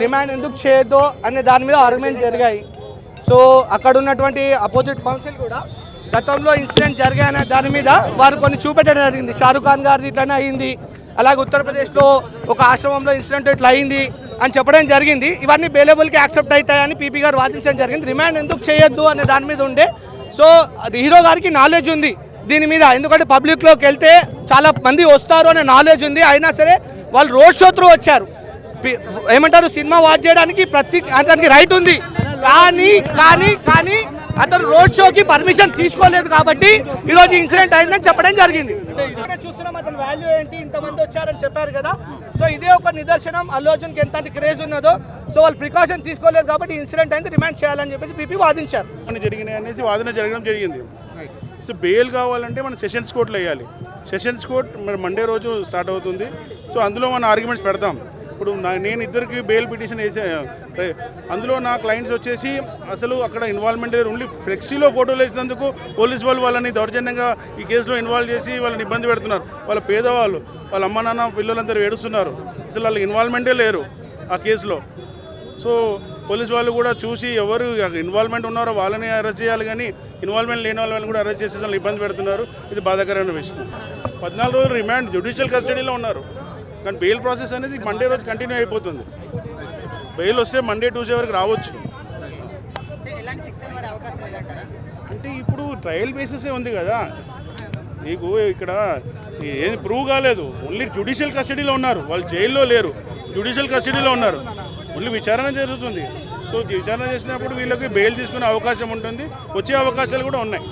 Demand ఎందుకు చేయొద్దు అనే దాని మీద ఆర్గ్యుమెంట్ జరిగాయి. సో అక్కడ ఉన్నటువంటి అపోజిట్ కౌన్సిల్ కూడా గతంలో ఇన్సిడెంట్ జరిగాయనే దాని మీద వారు కొన్ని చూపెట్టడం జరిగింది. షారుఖ్ ఖాన్ గారిది ఇట్లనే అయింది. అలాగే ఉత్తరప్రదేశ్లో ఒక ఆశ్రమంలో ఇన్సిడెంట్ ఇట్లా అయింది అని చెప్పడం జరిగింది. ఇవన్నీ బేలబుల్కి యాక్సెప్ట్ అవుతాయని పీపీ గారు వాదించడం జరిగింది. రిమాండ్ ఎందుకు చేయొద్దు అనే దాని మీద ఉండే. సో అది హీరో గారికి నాలెడ్జ్ ఉంది దీని మీద. ఎందుకంటే పబ్లిక్లోకి వెళ్తే చాలా మంది వస్తారు అనే నాలెడ్జ్ ఉంది. అయినా సరే వాళ్ళు రోడ్ షో త్రూ వచ్చారు. ఏమంటారు సినిమా వాచ్ చేయడానికి ప్రతి అతనికి రైట్ ఉంది. కానీ కానీ కానీ అతను రోడ్ షోకి పర్మిషన్ తీసుకోలేదు కాబట్టి ఈరోజు ఇన్సిడెంట్ అయిందని చెప్పడం జరిగింది. చూస్తున్నాం అతని వాల్యూ ఏంటి ఇంతమంది వచ్చారని చెప్పారు కదా. సో ఇదే ఒక నిదర్శనం. అల్లు అర్జున్కి ఎంత క్రేజ్ ఉన్నదో సో వాళ్ళు ప్రికాషన్ తీసుకోలేదు కాబట్టి ఇన్సిడెంట్ అయింది రిమాండ్ చేయాలని చెప్పేసి పీపీ వాదించారు. జరిగినాయి అనేసి వాదన జరగడం జరిగింది. సో బెయిల్ కావాలంటే మనం సెషన్స్ కోర్టులో వేయాలి. సెషన్స్ కోర్ట్ మరి మండే రోజు స్టార్ట్ అవుతుంది. సో అందులో మన ఆర్గ్యుమెంట్స్ పెడతాం. ఇప్పుడు నా నేను ఇద్దరికి బెయిల్ పిటిషన్ వేసే అందులో నా క్లయింట్స్ వచ్చేసి అసలు అక్కడ ఇన్వాల్వ్మెంట్ లేదు. ఓన్లీ ఫ్లెక్సీలో ఫోటోలు వేసినందుకు పోలీస్ వాళ్ళు వాళ్ళని దౌర్జన్యంగా ఈ కేసులో ఇన్వాల్వ్ చేసి వాళ్ళని ఇబ్బంది పెడుతున్నారు. వాళ్ళ పేదవాళ్ళు వాళ్ళ అమ్మ నాన్న పిల్లలందరూ ఏడుస్తున్నారు. అసలు వాళ్ళకి ఇన్వాల్వ్మెంటే లేరు ఆ కేసులో. సో పోలీస్ వాళ్ళు కూడా చూసి ఎవరు ఇన్వాల్వ్మెంట్ ఉన్నారో వాళ్ళని అరెస్ట్ చేయాలి కానీ ఇన్వాల్వ్మెంట్ లేని వాళ్ళని కూడా అరెస్ట్ చేసే ఇబ్బంది పెడుతున్నారు. ఇది బాధాకరమైన విషయం. పద్నాలుగు రోజులు రిమాండ్ జ్యుడిషియల్ కస్టడీలో ఉన్నారు. కానీ బెయిల్ ప్రాసెస్ అనేది మండే రోజు కంటిన్యూ అయిపోతుంది. బెయిల్ వస్తే మండే ట్యూస్డే వరకు రావచ్చు. అంటే ఇప్పుడు ట్రయల్ బేసిసే ఉంది కదా. నీకు ఇక్కడ ఏది ప్రూవ్ కాలేదు. ఓన్లీ జ్యుడిషియల్ కస్టడీలో ఉన్నారు. వాళ్ళు జైల్లో లేరు. జ్యుడిషియల్ కస్టడీలో ఉన్నారు. ఓన్లీ విచారణ జరుగుతుంది. సో విచారణ చేసినప్పుడు వీళ్ళకి బెయిల్ తీసుకునే అవకాశం ఉంటుంది. వచ్చే అవకాశాలు కూడా ఉన్నాయి.